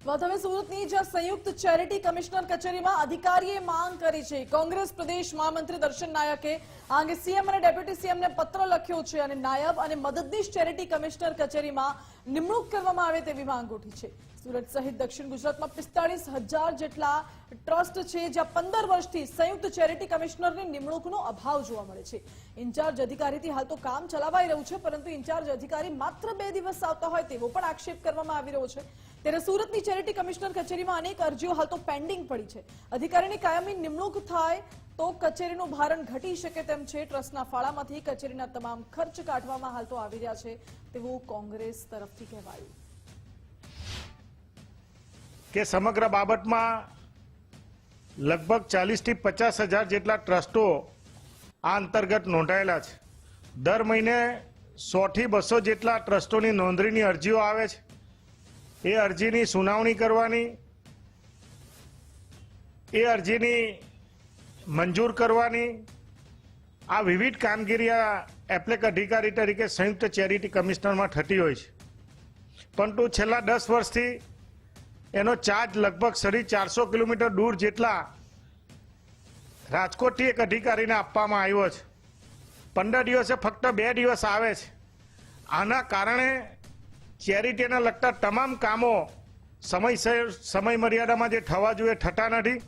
હવે સુરતની જે સંયુક્ત ચેરિટી કમિશનર કચેરીમાં અધિકારીએ માંગ કરી છે. કોંગ્રેસ, પ્રદેશ મહામંત્રી દર્શન નાયકે આ અંગે સીએમ અને ડેપ્યુટી સીએમને પત્ર લખ્યો છે અને નાયબ અને મદદનીશ ચેરિટી કમિશનર કચેરીમાં નિમણૂક કરવામાં આવે તેવી માંગ ઉઠી છે. સુરત સહિત દક્ષિણ ગુજરાતમાં પિસ્તાળીસ જેટલા ટ્રસ્ટ છે જ્યાં પંદર વર્ષથી સંયુક્ત ચેરિટી કમિશનરની નિમણૂકનો અભાવ જોવા મળે છે. ઇન્ચાર્જ અધિકારીથી હાલ તો કામ ચલાવાઈ રહ્યું છે, પરંતુ ઇન્ચાર્જ અધિકારી માત્ર બે દિવસ આવતા હોય તેવો પણ આક્ષેપ કરવામાં આવી રહ્યો છે. ત્યારે સુરતની ચેરિટી કમિશનર કચેરીમાં અનેક અરજીઓ હાલ તો પેન્ડિંગ પડી છે. અધિકારીની કાયમી નિમણૂક થાય તો કચેરીનું ભારણ ઘટી શકે તેમ છે. ટ્રસ્ટના ફાળામાંથી કચેરીના તમામ ખર્ચ કાઢવામાં હાલ તો આવી રહ્યા છે તેવું કોંગ્રેસ તરફથી કહેવાયું. કે સમગ્ર બાબતમાં લગભગ ચાલીસથી પચાસ હજાર જેટલા ટ્રસ્ટો આ અંતર્ગત નોંધાયેલા છે. દર મહિને સોથી બસો જેટલા ટ્રસ્ટોની નોંધણીની અરજીઓ આવે છે. એ અરજીની સુનાવણી કરવાની, એ અરજીની મંજૂર કરવાની, આ વિવિધ કામગીરી આ એપ્લેક અધિકારી તરીકે સંયુક્ત ચેરિટી કમિશનરમાં થતી હોય છે. પરંતુ છેલ્લા દસ વર્ષથી એનો ચાર્જ લગભગ સરી ચારસો કિલોમીટર દૂર જેટલા રાજકોટથી એક અધિકારીને આપવામાં આવ્યો છે. પંદર દિવસે ફક્ત બે દિવસ આવે છે. આના કારણે ચેરિટીને લગતા તમામ કામો સમય સમય મર્યાદામાં જે થવા જોઈએ, થતા નથી.